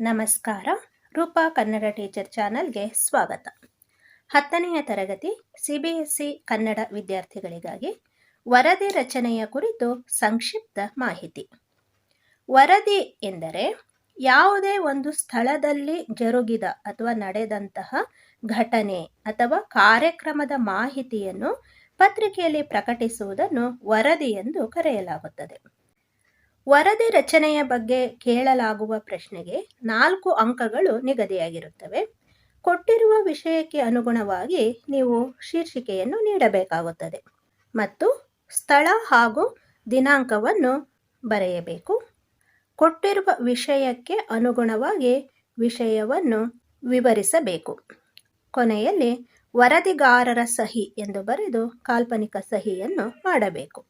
ನಮಸ್ಕಾರ. ರೂಪಾ ಕನ್ನಡ ಟೀಚರ್ ಚಾನಲ್ಗೆ ಸ್ವಾಗತ. ಹತ್ತನೆಯ ತರಗತಿ C B S C Kannada ವಿದ್ಯಾರ್ಥಿಗಳಿಗಾಗಿ ವರದಿ ರಚನೆಯ ಕುರಿತು ಸಂಕ್ಷಿಪ್ತ ಮಾಹಿತಿ. ವರದಿ ಎಂದರೆ ಯಾವುದೇ ಒಂದು ಸ್ಥಳದಲ್ಲಿ ಜರುಗಿದ ಅಥವಾ ನಡೆದಂತಹ ಘಟನೆ ಅಥವಾ ಕಾರ್ಯಕ್ರಮದ ಮಾಹಿತಿಯನ್ನು ಪತ್ರಿಕೆಯಲ್ಲಿ ಪ್ರಕಟಿಸುವುದನ್ನು ವರದಿ ಎಂದು ಕರೆಯಲಾಗುತ್ತದೆ. ವರದಿ ರಚನೆಯ ಬಗ್ಗೆ ಕೇಳಲಾಗುವ ಪ್ರಶ್ನೆಗೆ ನಾಲ್ಕು ಅಂಕಗಳು ನಿಗದಿಯಾಗಿರುತ್ತವೆ. ಕೊಟ್ಟಿರುವ ವಿಷಯಕ್ಕೆ ಅನುಗುಣವಾಗಿ ನೀವು ಶೀರ್ಷಿಕೆಯನ್ನು ನೀಡಬೇಕಾಗುತ್ತದೆ ಮತ್ತು ಸ್ಥಳ ಹಾಗೂ ದಿನಾಂಕವನ್ನು ಬರೆಯಬೇಕು. ಕೊಟ್ಟಿರುವ ವಿಷಯಕ್ಕೆ ಅನುಗುಣವಾಗಿ ವಿಷಯವನ್ನು ವಿವರಿಸಬೇಕು. ಕೊನೆಯಲ್ಲಿ ವರದಿಗಾರರ ಸಹಿ ಎಂದು ಬರೆದು ಕಾಲ್ಪನಿಕ ಸಹಿಯನ್ನು ಮಾಡಬೇಕು.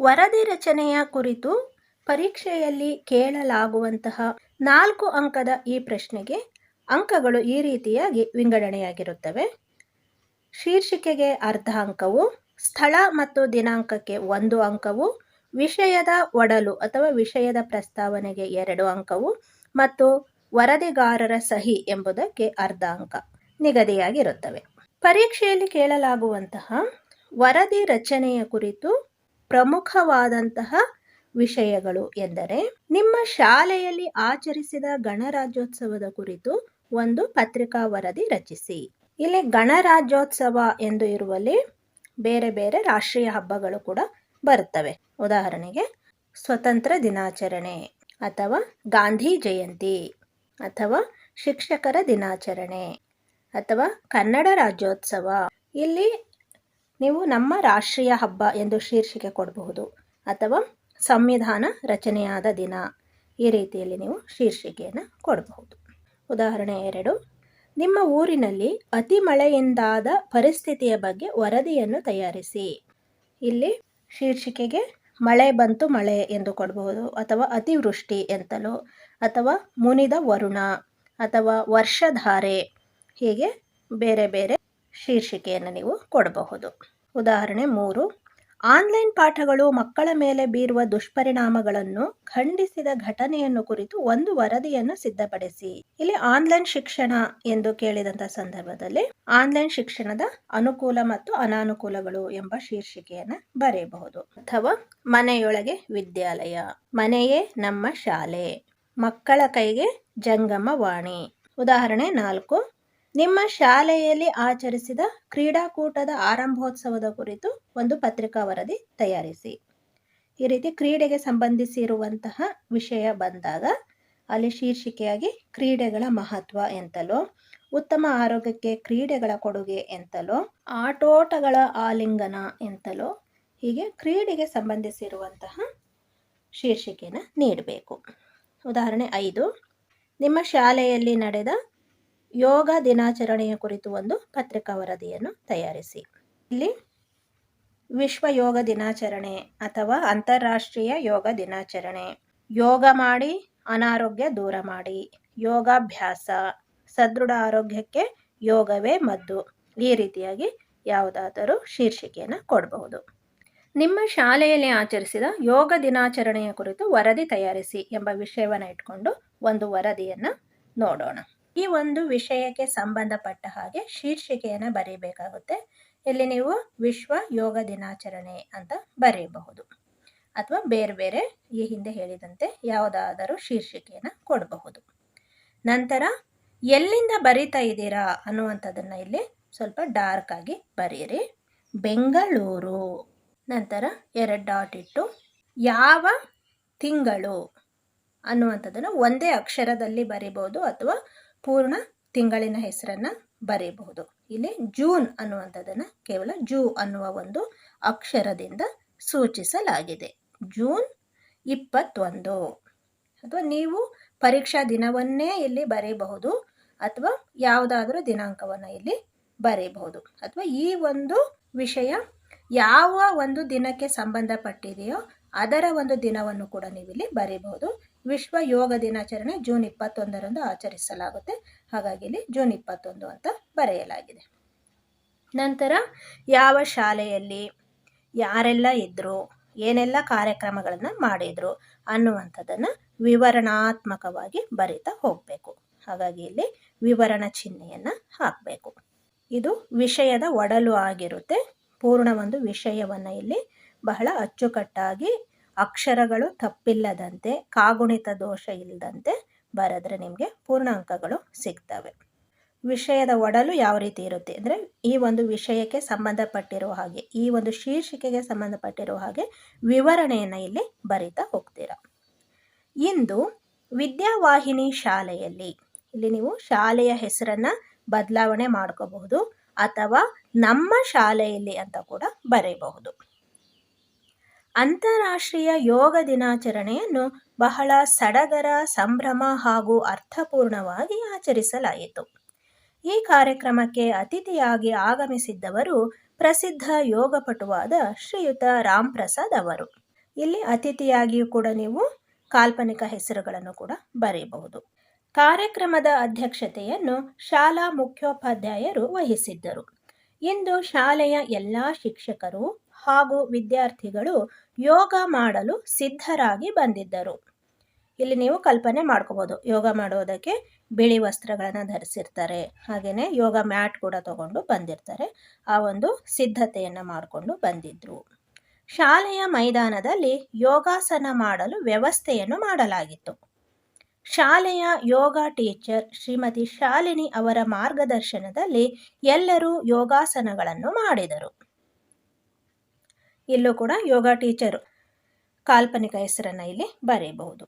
ವರದಿ ರಚನೆಯ ಕುರಿತು ಪರೀಕ್ಷೆಯಲ್ಲಿ ಕೇಳಲಾಗುವಂತಹ ನಾಲ್ಕು ಅಂಕದ ಈ ಪ್ರಶ್ನೆಗೆ ಅಂಕಗಳು ಈ ರೀತಿಯಾಗಿ ವಿಂಗಡಣೆಯಾಗಿರುತ್ತವೆ. ಶೀರ್ಷಿಕೆಗೆ ಅರ್ಧ ಅಂಕವು ಸ್ಥಳ ಮತ್ತು ದಿನಾಂಕಕ್ಕೆ ಒಂದು ಅಂಕವು, ವಿಷಯದ ಒಡಲು ಅಥವಾ ವಿಷಯದ ಪ್ರಸ್ತಾವನೆಗೆ ಎರಡು ಅಂಕವು ಮತ್ತು ವರದಿಗಾರರ ಸಹಿ ಎಂಬುದಕ್ಕೆ ಅರ್ಧ ಅಂಕ ನಿಗದಿಯಾಗಿರುತ್ತವೆ. ಪರೀಕ್ಷೆಯಲ್ಲಿ ಕೇಳಲಾಗುವಂತಹ ವರದಿ ರಚನೆಯ ಕುರಿತು ಪ್ರಮುಖವಾದಂತಹ ವಿಷಯಗಳು ಎಂದರೆ ನಿಮ್ಮ ಶಾಲೆಯಲ್ಲಿ ಆಚರಿಸಿದ ಗಣರಾಜ್ಯೋತ್ಸವದ ಕುರಿತು ಒಂದು ಪತ್ರಿಕಾ ವರದಿ ರಚಿಸಿ. ಇಲ್ಲಿ ಗಣರಾಜ್ಯೋತ್ಸವ ಎಂದು ಇರುವಲ್ಲಿ ಬೇರೆ ಬೇರೆ ರಾಷ್ಟ್ರೀಯ ಹಬ್ಬಗಳು ಕೂಡ ಬರುತ್ತವೆ. ಉದಾಹರಣೆಗೆ ಸ್ವತಂತ್ರ ದಿನಾಚರಣೆ ಅಥವಾ ಗಾಂಧಿ ಜಯಂತಿ ಅಥವಾ ಶಿಕ್ಷಕರ ದಿನಾಚರಣೆ ಅಥವಾ ಕನ್ನಡ ರಾಜ್ಯೋತ್ಸವ. ಇಲ್ಲಿ ನೀವು ನಮ್ಮ ರಾಷ್ಟ್ರೀಯ ಹಬ್ಬ ಎಂದು ಶೀರ್ಷಿಕೆ ಕೊಡಬಹುದು ಅಥವಾ ಸಂವಿಧಾನ ರಚನೆಯಾದ ದಿನ. ಈ ರೀತಿಯಲ್ಲಿ ನೀವು ಶೀರ್ಷಿಕೆಯನ್ನು ಕೊಡಬಹುದು. ಉದಾಹರಣೆ ಎರಡು. ನಿಮ್ಮ ಊರಿನಲ್ಲಿ ಅತಿ ಮಳೆಯಿಂದಾದ ಪರಿಸ್ಥಿತಿಯ ಬಗ್ಗೆ ವರದಿಯನ್ನು ತಯಾರಿಸಿ. ಇಲ್ಲಿ ಶೀರ್ಷಿಕೆಗೆ ಮಳೆ ಬಂತು ಮಳೆ ಎಂದು ಕೊಡಬಹುದು. ಅಥವಾ ಅತಿವೃಷ್ಟಿ ಎಂತಲೂ. ಅಥವಾ ಮುನಿದ ವರುಣ. ಅಥವಾ ವರ್ಷಧಾರೆ. ಹೀಗೆ ಬೇರೆ ಬೇರೆ ಶೀರ್ಷಿಕೆಯನ್ನು ನೀವು ಕೊಡಬಹುದು. ಉದಾಹರಣೆ ಮೂರು. ಆನ್ಲೈನ್ ಪಾಠಗಳು ಮಕ್ಕಳ ಮೇಲೆ ಬೀರುವ ದುಷ್ಪರಿಣಾಮಗಳನ್ನು ಖಂಡಿಸಿದ ಘಟನೆಯನ್ನು ಕುರಿತು ಒಂದು ವರದಿಯನ್ನು ಸಿದ್ಧಪಡಿಸಿ. ಇಲ್ಲಿ ಆನ್ಲೈನ್ ಶಿಕ್ಷಣ ಎಂದು ಕೇಳಿದಂತ ಸಂದರ್ಭದಲ್ಲಿ ಆನ್ಲೈನ್ ಶಿಕ್ಷಣದ ಅನುಕೂಲ ಮತ್ತು ಅನಾನುಕೂಲಗಳು ಎಂಬ ಶೀರ್ಷಿಕೆಯನ್ನು ಬರೆಯಬಹುದು. ಅಥವಾ ಮನೆಯೊಳಗೆ ವಿದ್ಯಾಲಯ, ಮನೆಯೇ ನಮ್ಮ ಶಾಲೆ, ಮಕ್ಕಳ ಕೈಗೆ ಜಂಗಮವಾಣಿ ಉದಾಹರಣೆ ನಾಲ್ಕು ನಿಮ್ಮ ಶಾಲೆಯಲ್ಲಿ ಆಚರಿಸಿದ ಕ್ರೀಡಾಕೂಟದ ಆರಂಭೋತ್ಸವದ ಕುರಿತು ಒಂದು ಪತ್ರಿಕಾ ವರದಿ ತಯಾರಿಸಿ. ಈ ರೀತಿ ಕ್ರೀಡೆಗೆ ಸಂಬಂಧಿಸಿರುವಂತಹ ವಿಷಯ ಬಂದಾಗ ಅಲ್ಲಿ ಶೀರ್ಷಿಕೆಯಾಗಿ ಕ್ರೀಡೆಗಳ ಮಹತ್ವ ಎಂತಲೋ, ಉತ್ತಮ ಆರೋಗ್ಯಕ್ಕೆ ಕ್ರೀಡೆಗಳ ಕೊಡುಗೆ ಎಂತಲೋ, ಆಟೋಟಗಳ ಆಲಿಂಗನ ಎಂತಲೋ ಹೀಗೆ ಕ್ರೀಡೆಗೆ ಸಂಬಂಧಿಸಿರುವಂತಹ ಶೀರ್ಷಿಕೆಯನ್ನು ನೀಡಬೇಕು. ಉದಾಹರಣೆ ಐದು, ನಿಮ್ಮ ಶಾಲೆಯಲ್ಲಿ ನಡೆದ ಯೋಗ ದಿನಾಚರಣೆಯ ಕುರಿತು ಒಂದು ಪತ್ರಿಕಾ ವರದಿಯನ್ನು ತಯಾರಿಸಿ. ಇಲ್ಲಿ ವಿಶ್ವ ಯೋಗ ದಿನಾಚರಣೆ ಅಥವಾ ಅಂತಾರಾಷ್ಟ್ರೀಯ ಯೋಗ ದಿನಾಚರಣೆ. ಯೋಗ ಮಾಡಿ, ಅನಾರೋಗ್ಯ ದೂರ ಮಾಡಿ, ಯೋಗಾಭ್ಯಾಸ, ಸದೃಢ ಆರೋಗ್ಯಕ್ಕೆ ಯೋಗವೇ ಮದ್ದು. ಈ ರೀತಿಯಾಗಿ ಯಾವುದಾದರೂ ಶೀರ್ಷಿಕೆಯನ್ನು ಕೊಡಬಹುದು. ನಿಮ್ಮ ಶಾಲೆಯಲ್ಲಿ ಆಚರಿಸಿದ ಯೋಗ ದಿನಾಚರಣೆಯ ಕುರಿತು ವರದಿ ತಯಾರಿಸಿ ಎಂಬ ವಿಷಯವನ್ನು ಇಟ್ಕೊಂಡು ಒಂದು ವರದಿಯನ್ನು ನೋಡೋಣ. ಈ ಒಂದು ವಿಷಯಕ್ಕೆ ಸಂಬಂಧಪಟ್ಟ ಹಾಗೆ ಶೀರ್ಷಿಕೆಯನ್ನು ಬರೀಬೇಕಾಗುತ್ತೆ. ಇಲ್ಲಿ ನೀವು ವಿಶ್ವ ಯೋಗ ದಿನಾಚರಣೆ ಅಂತ ಬರೆಯಬಹುದು ಅಥವಾ ಬೇರೆ ಬೇರೆ ಈ ಹಿಂದೆ ಹೇಳಿದಂತೆ ಯಾವುದಾದರೂ ಶೀರ್ಷಿಕೆಯನ್ನು ಕೊಡಬಹುದು. ನಂತರ, ಎಲ್ಲಿಂದ ಬರಿತಾ ಇದ್ದೀರಾ ಅನ್ನುವಂಥದ್ದನ್ನು ಇಲ್ಲಿ ಸ್ವಲ್ಪ ಡಾರ್ಕ್ ಆಗಿ ಬರೀರಿ. ಬೆಂಗಳೂರು. ನಂತರ ಎರಡು ಡಾಟ್ ಇಟ್ಟು ಯಾವ ತಿಂಗಳು ಅನ್ನುವಂಥದ್ದನ್ನು ಒಂದೇ ಅಕ್ಷರದಲ್ಲಿ ಬರಿಬೋದು ಅಥವಾ ಪೂರ್ಣ ತಿಂಗಳಿನ ಹೆಸರನ್ನು ಬರೆಯಬಹುದು ಇಲ್ಲಿ ಜೂನ್ ಅನ್ನುವಂಥದ್ದನ್ನು ಕೇವಲ ಜೂ ಅನ್ನುವ ಒಂದು ಅಕ್ಷರದಿಂದ ಸೂಚಿಸಲಾಗಿದೆ. ಜೂನ್ ಇಪ್ಪತ್ತೊಂದು. ಅಥವಾ ನೀವು ಪರೀಕ್ಷಾ ದಿನವನ್ನೇ ಇಲ್ಲಿ ಬರೆಯಬಹುದು ಅಥವಾ ಯಾವುದಾದ್ರೂ ದಿನಾಂಕವನ್ನು ಇಲ್ಲಿ ಬರೆಯಬಹುದು ಅಥವಾ ಈ ಒಂದು ವಿಷಯ ಯಾವ ಒಂದು ದಿನಕ್ಕೆ ಸಂಬಂಧಪಟ್ಟಿದೆಯೋ ಅದರ ಒಂದು ದಿನವನ್ನು ಕೂಡ ನೀವು ಇಲ್ಲಿ ಬರೀಬಹುದು. ವಿಶ್ವ ಯೋಗ ದಿನಾಚರಣೆ ಜೂನ್ ಇಪ್ಪತ್ತೊಂದರಂದು ಆಚರಿಸಲಾಗುತ್ತೆ. ಹಾಗಾಗಿ ಇಲ್ಲಿ ಜೂನ್ ಇಪ್ಪತ್ತೊಂದು ಅಂತ ಬರೆಯಲಾಗಿದೆ. ನಂತರ ಯಾವ ಶಾಲೆಯಲ್ಲಿ ಯಾರೆಲ್ಲ ಇದ್ದರು ಏನೆಲ್ಲ ಕಾರ್ಯಕ್ರಮಗಳನ್ನು ಮಾಡಿದರು ಅನ್ನುವಂಥದ್ದನ್ನು ವಿವರಣಾತ್ಮಕವಾಗಿ ಬರಿತಾ ಹೋಗಬೇಕು. ಹಾಗಾಗಿ ಇಲ್ಲಿ ವಿವರಣ ಚಿಹ್ನೆಯನ್ನು ಹಾಕಬೇಕು. ಇದು ವಿಷಯದ ಒಡಲು ಆಗಿರುತ್ತೆ. ಪೂರ್ಣ ಒಂದು ವಿಷಯವನ್ನು ಇಲ್ಲಿ ಬಹಳ ಅಚ್ಚುಕಟ್ಟಾಗಿ ಅಕ್ಷರಗಳು ತಪ್ಪಿಲ್ಲದಂತೆ, ಕಾಗುಣಿತ ದೋಷ ಇಲ್ಲದಂತೆ ಬರೆದ್ರೆ ನಿಮಗೆ ಪೂರ್ಣಾಂಕಗಳು ಸಿಗ್ತವೆ. ವಿಷಯದ ಒಡಲು ಯಾವ ರೀತಿ ಇರುತ್ತೆ ಅಂದರೆ, ಈ ಒಂದು ವಿಷಯಕ್ಕೆ ಸಂಬಂಧಪಟ್ಟಿರುವ ಹಾಗೆ, ಈ ಒಂದು ಶೀರ್ಷಿಕೆಗೆ ಸಂಬಂಧಪಟ್ಟಿರುವ ಹಾಗೆ ವಿವರಣೆಯನ್ನು ಇಲ್ಲಿ ಬರಿತಾ ಹೋಗ್ತೀರಾ. ಇಂದು ವಿದ್ಯಾವಾಹಿನಿ ಶಾಲೆಯಲ್ಲಿ, ಇಲ್ಲಿ ನೀವು ಶಾಲೆಯ ಹೆಸರನ್ನು ಬದಲಾವಣೆ ಮಾಡ್ಕೋಬಹುದು ಅಥವಾ ನಮ್ಮ ಶಾಲೆಯಲ್ಲಿ ಅಂತ ಕೂಡ ಬರೆಯಬಹುದು ಅಂತಾರಾಷ್ಟ್ರೀಯ ಯೋಗ ದಿನಾಚರಣೆಯನ್ನು ಬಹಳ ಸಡಗರ, ಸಂಭ್ರಮ ಹಾಗೂ ಅರ್ಥಪೂರ್ಣವಾಗಿ ಆಚರಿಸಲಾಯಿತು. ಈ ಕಾರ್ಯಕ್ರಮಕ್ಕೆ ಅತಿಥಿಯಾಗಿ ಆಗಮಿಸಿದ್ದವರು ಪ್ರಸಿದ್ಧ ಯೋಗಪಟುವಾದ ಶ್ರೀಯುತ ರಾಮ್ ಪ್ರಸಾದ್ ಅವರು. ಇಲ್ಲಿ ಅತಿಥಿಯಾಗಿಯೂ ಕೂಡ ನೀವು ಕಾಲ್ಪನಿಕ ಹೆಸರುಗಳನ್ನು ಕೂಡ ಬರೆಯಬಹುದು. ಕಾರ್ಯಕ್ರಮದ ಅಧ್ಯಕ್ಷತೆಯನ್ನು ಶಾಲಾ ಮುಖ್ಯೋಪಾಧ್ಯಾಯರು ವಹಿಸಿದ್ದರು. ಇಂದು ಶಾಲೆಯ ಎಲ್ಲ ಶಿಕ್ಷಕರು ಹಾಗೂ ವಿದ್ಯಾರ್ಥಿಗಳು ಯೋಗ ಮಾಡಲು ಸಿದ್ಧರಾಗಿ ಬಂದಿದ್ದರು. ಇಲ್ಲಿ ನೀವು ಕಲ್ಪನೆ ಮಾಡ್ಕೋಬೋದು. ಯೋಗ ಮಾಡೋದಕ್ಕೆ ಬಿಳಿ ವಸ್ತ್ರಗಳನ್ನು ಧರಿಸಿರ್ತಾರೆ. ಹಾಗೆಯೇ ಯೋಗ ಮ್ಯಾಟ್ ಕೂಡ ತಗೊಂಡು ಬಂದಿರ್ತಾರೆ. ಆ ಒಂದು ಸಿದ್ಧತೆಯನ್ನು ಮಾಡಿಕೊಂಡು ಬಂದಿದ್ರು. ಶಾಲೆಯ ಮೈದಾನದಲ್ಲಿ ಯೋಗಾಸನ ಮಾಡಲು ವ್ಯವಸ್ಥೆಯನ್ನು ಮಾಡಲಾಗಿತ್ತು. ಶಾಲೆಯ ಯೋಗ ಟೀಚರ್ ಶ್ರೀಮತಿ ಶಾಲಿನಿ ಅವರ ಮಾರ್ಗದರ್ಶನದಲ್ಲಿ ಎಲ್ಲರೂ ಯೋಗಾಸನಗಳನ್ನು ಮಾಡಿದರು. ಇಲ್ಲೂ ಕೂಡ ಯೋಗ ಟೀಚರ್ ಕಾಲ್ಪನಿಕ ಹೆಸರನ್ನು ಇಲ್ಲಿ ಬರೆಯಬಹುದು.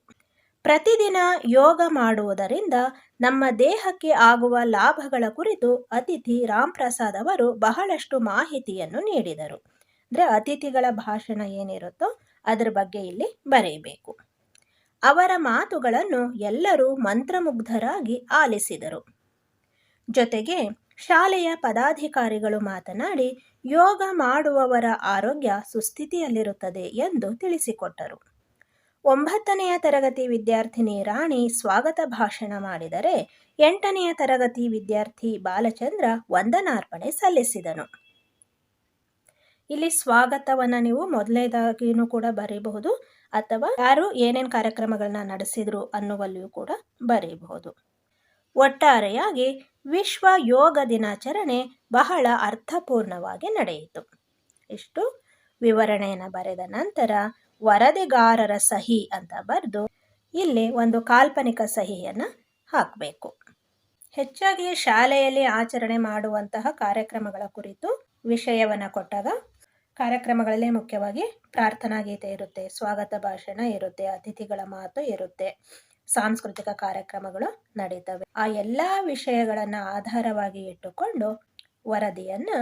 ಪ್ರತಿದಿನ ಯೋಗ ಮಾಡುವುದರಿಂದ ನಮ್ಮ ದೇಹಕ್ಕೆ ಆಗುವ ಲಾಭಗಳ ಕುರಿತು ಅತಿಥಿ ರಾಮ್ ಪ್ರಸಾದ್ ಅವರು ಬಹಳಷ್ಟು ಮಾಹಿತಿಯನ್ನು ನೀಡಿದರು. ಅಂದರೆ ಅತಿಥಿಗಳ ಭಾಷಣ ಏನಿರುತ್ತೋ ಅದರ ಬಗ್ಗೆ ಇಲ್ಲಿ ಬರೆಯಬೇಕು. ಅವರ ಮಾತುಗಳನ್ನು ಎಲ್ಲರೂ ಮಂತ್ರಮುಗ್ಧರಾಗಿ ಆಲಿಸಿದರು. ಜೊತೆಗೆ ಶಾಲೆಯ ಪದಾಧಿಕಾರಿಗಳು ಮಾತನಾಡಿ, ಯೋಗ ಮಾಡುವವರ ಆರೋಗ್ಯ ಸುಸ್ಥಿತಿಯಲ್ಲಿರುತ್ತದೆ ಎಂದು ತಿಳಿಸಿಕೊಟ್ಟರು. ಒಂಬತ್ತನೆಯ ತರಗತಿ ವಿದ್ಯಾರ್ಥಿನಿ ರಾಣಿ ಸ್ವಾಗತ ಭಾಷಣ ಮಾಡಿದರೆ, ಎಂಟನೆಯ ತರಗತಿ ವಿದ್ಯಾರ್ಥಿ ಬಾಲಚಂದ್ರ ವಂದನಾರ್ಪಣೆ ಸಲ್ಲಿಸಿದನು. ಇಲ್ಲಿ ಸ್ವಾಗತವನ್ನು ನೀವು ಮೊದಲನೇದಾಗಿಯೂ ಕೂಡ ಬರೀಬಹುದು, ಅಥವಾ ಯಾರು ಏನೇನು ಕಾರ್ಯಕ್ರಮಗಳನ್ನ ನಡೆಸಿದ್ರು ಅನ್ನುವಲ್ಲಿಯೂ ಕೂಡ ಬರೀಬಹುದು. ಒಟ್ಟಾರೆಯಾಗಿ ವಿಶ್ವ ಯೋಗ ದಿನಾಚರಣೆ ಬಹಳ ಅರ್ಥಪೂರ್ಣವಾಗಿ ನಡೆಯಿತು. ಇಷ್ಟು ವಿವರಣೆಯನ್ನು ಬರೆದ ನಂತರ ವರದಿಗಾರರ ಸಹಿ ಅಂತ ಬರೆದು ಇಲ್ಲಿ ಒಂದು ಕಾಲ್ಪನಿಕ ಸಹಿಯನ್ನು ಹಾಕಬೇಕು. ಹೆಚ್ಚಾಗಿ ಶಾಲೆಯಲ್ಲಿ ಆಚರಣೆ ಮಾಡುವಂತಹ ಕಾರ್ಯಕ್ರಮಗಳ ಕುರಿತು ವಿಷಯವನ್ನು ಕೊಟ್ಟಾಗ ಕಾರ್ಯಕ್ರಮಗಳಲ್ಲಿ ಮುಖ್ಯವಾಗಿ ಪ್ರಾರ್ಥನಾ ಗೀತೆ ಇರುತ್ತೆ, ಸ್ವಾಗತ ಭಾಷಣ ಇರುತ್ತೆ, ಅತಿಥಿಗಳ ಮಾತು ಇರುತ್ತೆ. ಸಾಂಸ್ಕೃತಿಕ ಕಾರ್ಯಕ್ರಮಗಳು ನಡೀತವೆ. ಆ ಎಲ್ಲ ವಿಷಯಗಳನ್ನು ಆಧಾರವಾಗಿ ಇಟ್ಟುಕೊಂಡು ವರದಿಯನ್ನು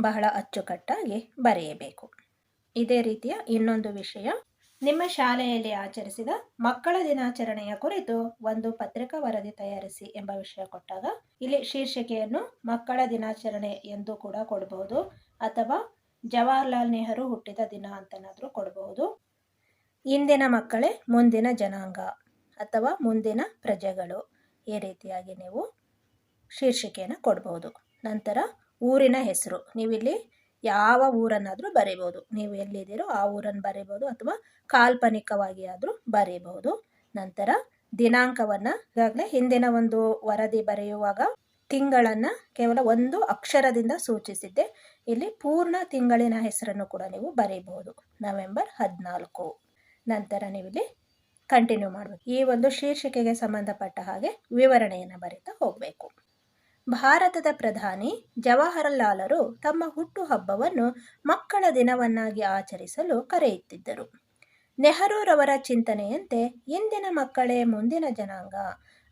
ಬಹಳ ಅಚ್ಚುಕಟ್ಟಾಗಿ ಬರೆಯಬೇಕು. ಇದೇ ರೀತಿಯ ಇನ್ನೊಂದು ವಿಷಯ. ನಿಮ್ಮ ಶಾಲೆಯಲ್ಲಿ ಆಚರಿಸಿದ ಮಕ್ಕಳ ದಿನಾಚರಣೆಯ ಕುರಿತು ಒಂದು ಪತ್ರಿಕಾ ವರದಿ ತಯಾರಿಸಿ ಎಂಬ ವಿಷಯ ಕೊಟ್ಟಾಗ, ಇಲ್ಲಿ ಶೀರ್ಷಿಕೆಯನ್ನು ಮಕ್ಕಳ ದಿನಾಚರಣೆ ಎಂದು ಕೂಡ ಕೊಡಬಹುದು ಅಥವಾ ಜವಾಹರ್ಲಾಲ್ ನೆಹರು ಹುಟ್ಟಿದ ದಿನ ಅಂತನಾದರೂ ಕೊಡಬಹುದು ಇಂದಿನ ಮಕ್ಕಳೇ ಮುಂದಿನ ಜನಾಂಗ. ಅಥವಾ ಮುಂದಿನ ಪ್ರಜೆಗಳು ಈ ರೀತಿಯಾಗಿ ನೀವು ಶೀರ್ಷಿಕೆಯನ್ನು ಕೊಡ್ಬೋದು. ನಂತರ ಊರಿನ ಹೆಸರು. ನೀವಿಲ್ಲಿ ಯಾವ ಊರನ್ನಾದರೂ ಬರೀಬೋದು. ನೀವು ಎಲ್ಲಿದ್ದೀರೋ ಆ ಊರನ್ನು ಬರೀಬೋದು ಅಥವಾ ಕಾಲ್ಪನಿಕವಾಗಿ ಆದರೂ ಬರೀಬಹುದು ನಂತರ ದಿನಾಂಕವನ್ನು ಈಗಾಗಲೇ ಹಿಂದಿನ ಒಂದು ವರದಿ ಬರೆಯುವಾಗ ತಿಂಗಳನ್ನು ಕೇವಲ ಒಂದು ಅಕ್ಷರದಿಂದ ಸೂಚಿಸಿದ್ದೆ. ಇಲ್ಲಿ ಪೂರ್ಣ ತಿಂಗಳಿನ ಹೆಸರನ್ನು ಕೂಡ ನೀವು ಬರೀಬಹುದು ನವೆಂಬರ್ ಹದಿನಾಲ್ಕು. ನಂತರ ನೀವಿಲ್ಲಿ ಕಂಟಿನ್ಯೂ ಮಾಡಬೇಕು. ಈ ಒಂದು ಶೀರ್ಷಿಕೆಗೆ ಸಂಬಂಧಪಟ್ಟ ಹಾಗೆ ವಿವರಣೆಯನ್ನು ಬರೀತಾ ಹೋಗಬೇಕು. ಭಾರತದ ಪ್ರಧಾನಿ ಜವಾಹರಲಾಲರು ತಮ್ಮ ಹುಟ್ಟುಹಬ್ಬವನ್ನು ಮಕ್ಕಳ ದಿನವನ್ನಾಗಿ ಆಚರಿಸಲು ಕರೆಯುತ್ತಿದ್ದರು. ನೆಹರೂರವರ ಚಿಂತನೆಯಂತೆ ಇಂದಿನ ಮಕ್ಕಳೇ ಮುಂದಿನ ಜನಾಂಗ.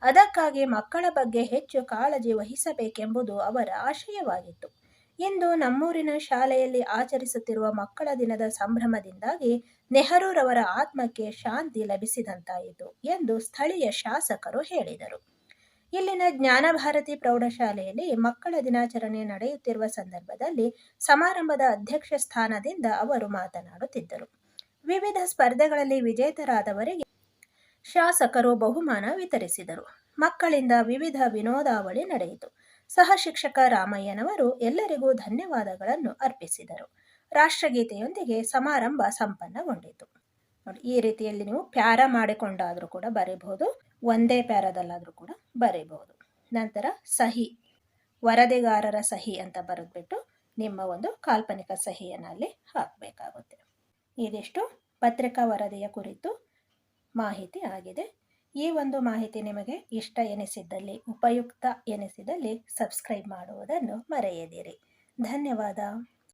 ಅದಕ್ಕಾಗಿ ಮಕ್ಕಳ ಬಗ್ಗೆ ಹೆಚ್ಚು ಕಾಳಜಿ ವಹಿಸಬೇಕೆಂಬುದು ಅವರ ಆಶಯವಾಗಿತ್ತು. ಇಂದು ನಮ್ಮೂರಿನ ಶಾಲೆಯಲ್ಲಿ ಆಚರಿಸುತ್ತಿರುವ ಮಕ್ಕಳ ದಿನದ ಸಂಭ್ರಮದಿಂದಾಗಿ ನೆಹರೂರವರ ಆತ್ಮಕ್ಕೆ ಶಾಂತಿ ಲಭಿಸಿದಂತಾಯಿತು ಎಂದು ಸ್ಥಳೀಯ ಶಾಸಕರು ಹೇಳಿದರು. ಇಲ್ಲಿನ ಜ್ಞಾನಭಾರತಿ ಪ್ರೌಢಶಾಲೆಯಲ್ಲಿ ಮಕ್ಕಳ ದಿನಾಚರಣೆ ನಡೆಯುತ್ತಿರುವ ಸಂದರ್ಭದಲ್ಲಿ ಸಮಾರಂಭದ ಅಧ್ಯಕ್ಷ ಸ್ಥಾನದಿಂದ ಅವರು ಮಾತನಾಡುತ್ತಿದ್ದರು. ವಿವಿಧ ಸ್ಪರ್ಧೆಗಳಲ್ಲಿ ವಿಜೇತರಾದವರಿಗೆ ಶಾಸಕರು ಬಹುಮಾನ ವಿತರಿಸಿದರು. ಮಕ್ಕಳಿಂದ ವಿವಿಧ ವಿನೋದಾವಳಿ ನಡೆಯಿತು. ಸಹ ಶಿಕ್ಷಕ ರಾಮಯ್ಯನವರು ಎಲ್ಲರಿಗೂ ಧನ್ಯವಾದಗಳನ್ನು ಅರ್ಪಿಸಿದರು. ರಾಷ್ಟ್ರಗೀತೆಯೊಂದಿಗೆ ಸಮಾರಂಭ ಸಂಪನ್ನಗೊಂಡಿತು. ನೋಡಿ, ಈ ರೀತಿಯಲ್ಲಿ ನೀವು ಪ್ಯಾರ ಮಾಡಿಕೊಂಡಾದರೂ ಕೂಡ ಬರೀಬಹುದು, ಒಂದೇ ಪ್ಯಾರದಲ್ಲಾದರೂ ಕೂಡ ಬರೀಬಹುದು. ನಂತರ ಸಹಿ, ವರದಿಗಾರರ ಸಹಿ ಅಂತ ಬರೆದ್ಬಿಟ್ಟು ನಿಮ್ಮ ಒಂದು ಕಾಲ್ಪನಿಕ ಸಹಿಯನ್ನು ಅಲ್ಲಿ ಹಾಕಬೇಕಾಗುತ್ತೆ. ಇದಿಷ್ಟು ಪತ್ರಿಕಾ ವರದಿಯ ಕುರಿತು ಮಾಹಿತಿ ಆಗಿದೆ. ಈ ಒಂದು ಮಾಹಿತಿ ನಿಮಗೆ ಇಷ್ಟ ಎನಿಸಿದ್ದಲ್ಲಿ ಉಪಯುಕ್ತ ಎನಿಸಿದಲ್ಲಿ ಸಬ್ಸ್ಕ್ರೈಬ್ ಮಾಡುವುದನ್ನು ಮರೆಯದಿರಿ. ಧನ್ಯವಾದ.